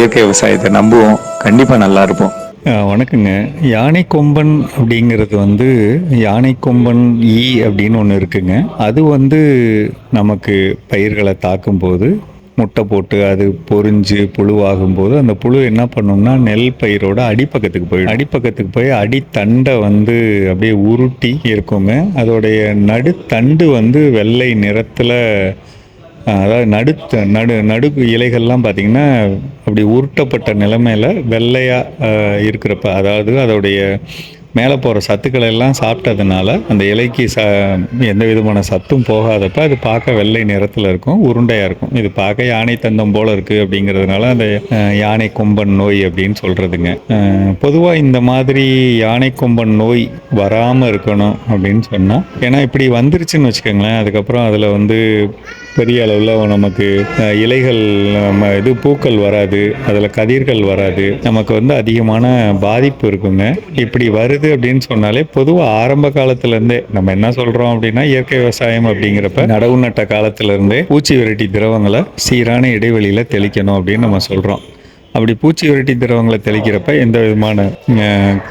இயற்கை விவசாயத்தை நம்புவோம். கண்டிப்பாக நல்லா இருப்போம். வணக்கங்க. யானை கொம்பன் அப்படிங்கிறது வந்து யானை கொம்பன் ஈ அப்படின்னு ஒன்று இருக்குங்க. அது வந்து நமக்கு பயிர்களை தாக்கும் போது முட்டை போட்டு அது பொறிஞ்சு புழுவாகும் போது அந்த புழு என்ன பண்ணும்னா நெல் பயிரோட அடிப்பக்கத்துக்கு போயிடும். அடிப்பக்கத்துக்கு போய் அடித்தண்டை வந்து அப்படியே உருட்டி இருக்குங்க. அதோடைய நடுத்தண்டு வந்து வெள்ளை நிறத்தில் அதாவது நடு நடு நடு இலைகள்லாம் பார்த்திங்கன்னா அப்படி உருட்டப்பட்ட நிலைமையில் வெள்ளையாக இருக்கிறப்ப அதாவது அதோடைய மேலே போகிற சத்துக்களை எல்லாம் சாப்பிட்டதுனால அந்த இலைக்கு ச எந்த விதமான சத்தும் போகாதப்ப அது பார்க்க வெள்ளை நிறத்தில் இருக்கும் உருண்டையாக இருக்கும். இது பார்க்க யானை தந்தம் போல் இருக்குது அப்படிங்கிறதுனால அந்த யானை கொம்பன் நோய் அப்படின்னு சொல்கிறதுங்க பொதுவாக இந்த மாதிரி யானை கொம்பன் நோய் வராமல் இருக்கணும் அப்படின்னு சொன்னால் ஏன்னா இப்படி வந்துருச்சுன்னு வச்சுக்கோங்களேன் அதுக்கப்புறம் அதில் வந்து பெரிய அளவில் நமக்கு இலைகள் நம்ம இது பூக்கள் வராது அதில் கதிர்கள் வராது நமக்கு வந்து அதிகமான பாதிப்பு இருக்குங்க. இப்படி வருது அப்படின்னு சொன்னாலே பொதுவாக ஆரம்ப காலத்துலேருந்தே நம்ம என்ன சொல்கிறோம் அப்படின்னா இயற்கை விவசாயம் அப்படிங்கிறப்ப நடவு நட்ட காலத்திலேருந்தே பூச்சி விரட்டி திரவங்களை சீரான இடைவெளியில் தெளிக்கணும் அப்படின்னு நம்ம சொல்கிறோம் அப்படி பூச்சி விரட்டி திரவங்களை தெளிக்கிறப்ப எந்த விதமான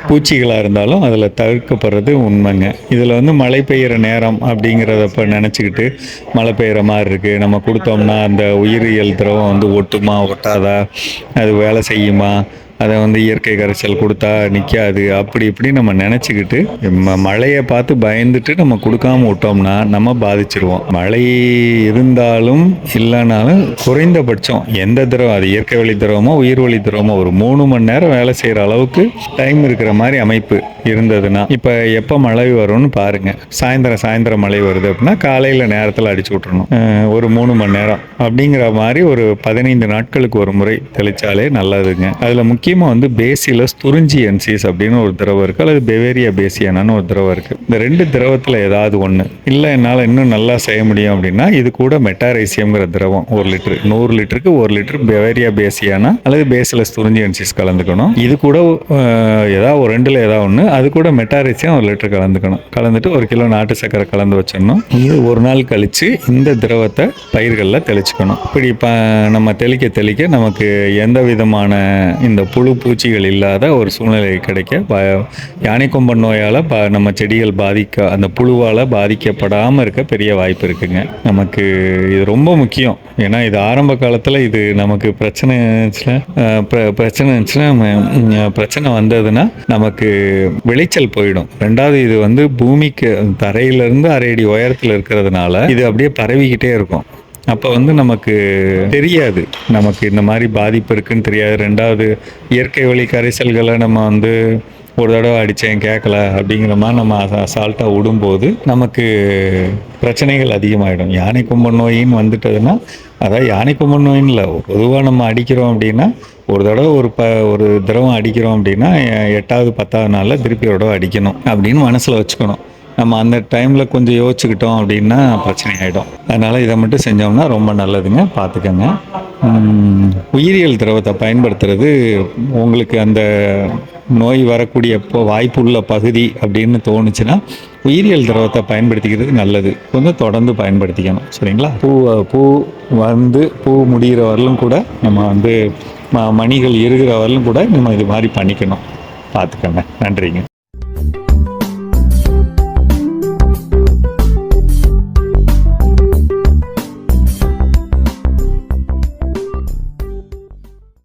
பூச்சிகளாக இருந்தாலும் அதில் தவிர்க்கப்படுறது உண்மைங்க. இதில் வந்து மழை பெய்கிற நேரம் அப்படிங்கிறதப்ப நினச்சிக்கிட்டு மழை பெய்கிற மாதிரி இருக்குது நம்ம கொடுத்தோம்னா அந்த உயிரியல் திரவம் வந்து ஒட்டுமா ஒட்டாதா? அது வேலை செய்யுமா? அதை வந்து இயற்கை கரைச்சல் கொடுத்தா நிற்காது அப்படி இப்படி நம்ம நினச்சிக்கிட்டு ம- மழையை பார்த்து பயந்துட்டு நம்ம கொடுக்காம விட்டோம்னா நம்ம பாதிச்சிருவோம். மழை இருந்தாலும் இல்லைனாலும் குறைந்தபட்சம் எந்த திரவம் அது இயற்கை வழி திரவமோ உயிர் வழி திரவமோ ஒரு மூணு மணி நேரம் வேலை செய்கிற அளவுக்கு டைம் இருக்கிற மாதிரி அமைப்பு இருந்ததுன்னா இப்போ எப்போ மழை வரும்னு பாருங்க. சாயந்தரம் சாயந்தரம் மழை வருது அப்படின்னா காலையில் நேரத்தில் அடிச்சு விட்றணும் ஒரு மூணு மணி நேரம் அப்படிங்கிற மாதிரி ஒரு பதினைந்து நாட்களுக்கு ஒரு முறை தெளிச்சாலே நல்லதுங்க. அதில் முக்கிய முக்கியமாக வந்து பேசிலஸ் துறிஞ்சியன்சிஸ் அப்படின்னு ஒரு திரவம் இருக்குது அல்லது பெவேரியா பேசியானான்னு ஒரு திரவம் இருக்குது இந்த ரெண்டு திரவத்தில் ஏதாவது ஒன்று இல்லை என்னால் இன்னும் நல்லா செய்ய முடியும் அப்படின்னா இது கூட மெட்டாரைசியம்ங்கிற திரவம். ஒரு லிட்டரு நூறு லிட்டருக்கு ஒரு லிட்டர் பெவேரியா பேசியானா அல்லது பேசிலஸ் துறிஞ்சியன்சிஸ் கலந்துக்கணும். இது கூட ஏதாவது ஒரு ரெண்டில் ஏதாவது ஒன்று அது கூட மெட்டாரைசியம் ஒரு லிட்டர் கலந்துக்கணும். கலந்துட்டு ஒரு கிலோ நாட்டு சக்கரை கலந்து வச்சிடணும். இது ஒரு நாள் கழித்து இந்த திரவத்தை பயிர்களில் தெளிச்சுக்கணும். இப்படி இப்போ நம்ம தெளிக்க தெளிக்க நமக்கு எந்த விதமான இந்த புழு பூச்சிகள் இல்லாத ஒரு சூழ்நிலை கிடைக்க ப- யானை கொம்பன் நோயால் ப நம்ம செடிகள் பாதிக்க அந்த புழுவால் பாதிக்கப்படாமல் இருக்க பெரிய வாய்ப்பு இருக்குங்க. நமக்கு இது ரொம்ப முக்கியம். ஏன்னா இது ஆரம்ப காலத்தில் இது நமக்கு பிரச்சனை இருந்துச்சுன்னா, பிரச்சனை இருந்துச்சுன்னா நம்ம, பிரச்சனை வந்ததுன்னா நமக்கு விளைச்சல் போயிடும். ரெண்டாவது இது வந்து பூமிக்கு தரையிலிருந்து அரை அடி உயரத்தில் இருக்கிறதுனால இது அப்படியே பரவிக்கிட்டே இருக்கும். அப்போ வந்து நமக்கு தெரியாது. நமக்கு இந்த மாதிரி பாதிப்பு இருக்குன்னு தெரியாது. ரெண்டாவது இயற்கை வழி கரைசல்களை நம்ம வந்து ஒரு தடவை அடித்தேன் கேட்கல அப்படிங்கிற மாதிரி நம்ம அசால்ட்டாக விடும்போது நமக்கு பிரச்சனைகள் அதிகமாகிடும் யானை கும்பல் நோயின்னு வந்துட்டதுன்னா அதாவது யானை கும்பல் நோயின்னு இல்லை. பொதுவாக நம்ம அடிக்கிறோம் அப்படின்னா ஒரு தடவை ஒரு ப ஒரு திரவம் அடிக்கிறோம் அப்படின்னா எட்டாவது பத்தாவது நாளில் திருப்பி ஒரு தடவை அடிக்கணும் அப்படின்னு மனசில் வச்சுக்கணும். நம்ம அந்த டைமில் கொஞ்சம் யோசிச்சுக்கிட்டோம் அப்படின்னா பிரச்சனை ஆகிடும் அதனால் இதை மட்டும் செஞ்சோம்னா ரொம்ப நல்லதுங்க. பார்த்துக்கோங்க. உயிரியல் திரவத்தை பயன்படுத்துறது உங்களுக்கு அந்த நோய் வரக்கூடிய இப்போ வாய்ப்புள்ள பகுதி அப்படின்னு தோணுச்சுன்னா உயிரியல் திரவத்தை பயன்படுத்திக்கிறது நல்லது. கொஞ்சம் தொடர்ந்து பயன்படுத்திக்கணும். சரிங்களா? பூ பூ வந்து பூ முடிகிற வரலும் கூட நம்ம வந்து ம- மணிகள் இருக்கிற வரலும் கூட நம்ம இது மாதிரி பண்ணிக்கணும். பார்த்துக்கோங்க. நன்றிங்க.